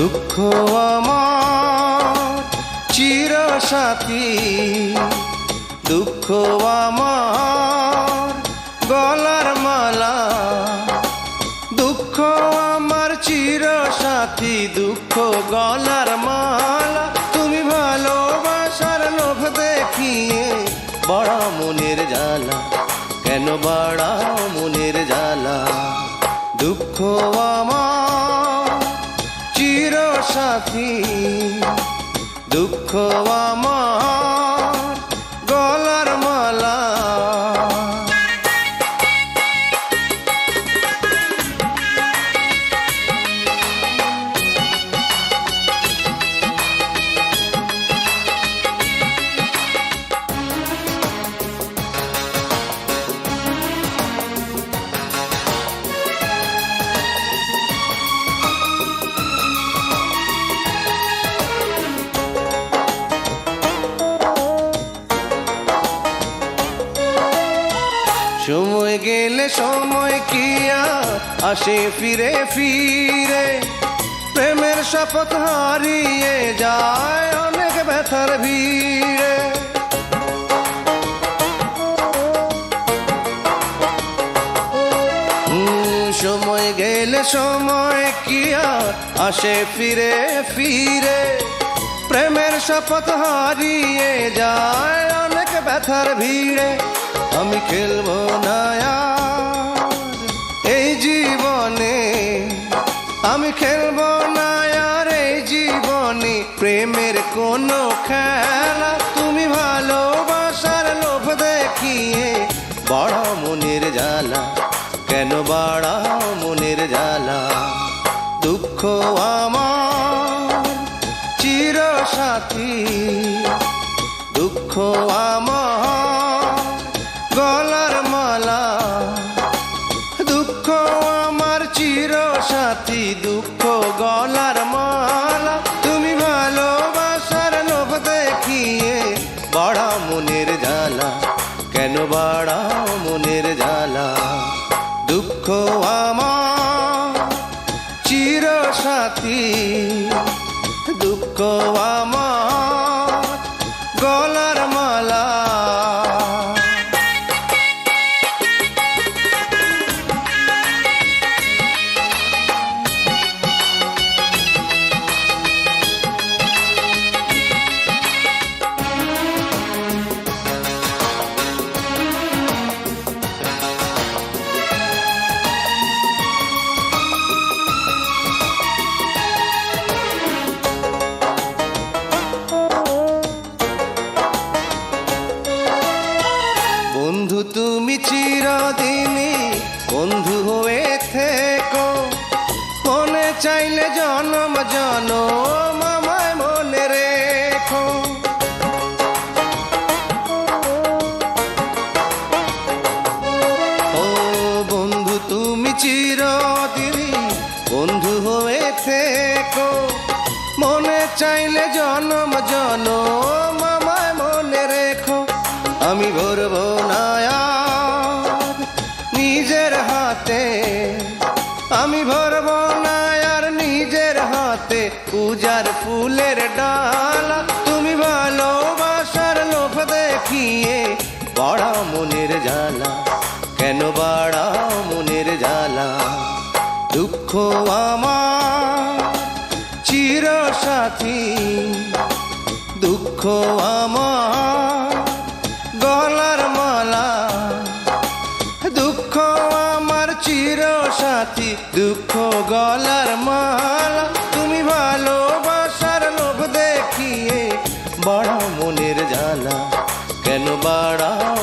দুঃখ আমার চির সাথী দুঃখ আমার, গলার মালা। দুঃখ আমার চির সাথী দুঃখ, গলার মালা। তুমি ভালোবাসার লোভ দেখিয়ে বড় মনের জ্বালা। কেন বাড়াও মনের জ্বালা? দুঃখ আমার সাথী দুঃখ আমার সময় গেলে সময় কি আর? আসে ফিরে ফিরে। প্রেমের শপথ হারিয়ে যায় অনেক ব্যথার ভিড়ে। সময় গেলে সময় কি আর? আসে ফিরে ফিরে। প্রেমের শপথ হারিয়ে যায় অনেক ব্যথার ভিড়ে। আমি খেলব আমি খেলব না আর এই জীবনে প্রেমের কোনো খেলা। তুমি ভালোবাসার লোভ দেখিয়ে বড় মনের জ্বালা। কেন বাড়াও মনের জ্বালা? দুঃখ আমার চির সাথী দুঃখ আমার দেখিয়ে বাড়া মনের জ্বালা। কেন বাড়াও মনের জ্বালা? দুঃখ আমার চির সাথী দুঃখ আমার চাইলে জনম জনম আমায় মনে রেখো। ও বন্ধু, তুমি চিরদিনই বন্ধু হয়ে থেকো। মনে চাইলে জনম জনম আমায় মনে রেখো। আমি ভরব না পূজার ফুলের ডালা, তুমি ভালোবাসার লোভ দেখিয়ে বড় মনের জ্বালা। কেন বাড়াও মনের জ্বালা? দুঃখ আমার চির সাথী দুঃখ আমার, গলার মালা। দুঃখ আমার চির সাথী দুঃখ গলার মালা। বড় মনের জ্বালা। কেন বাড়াও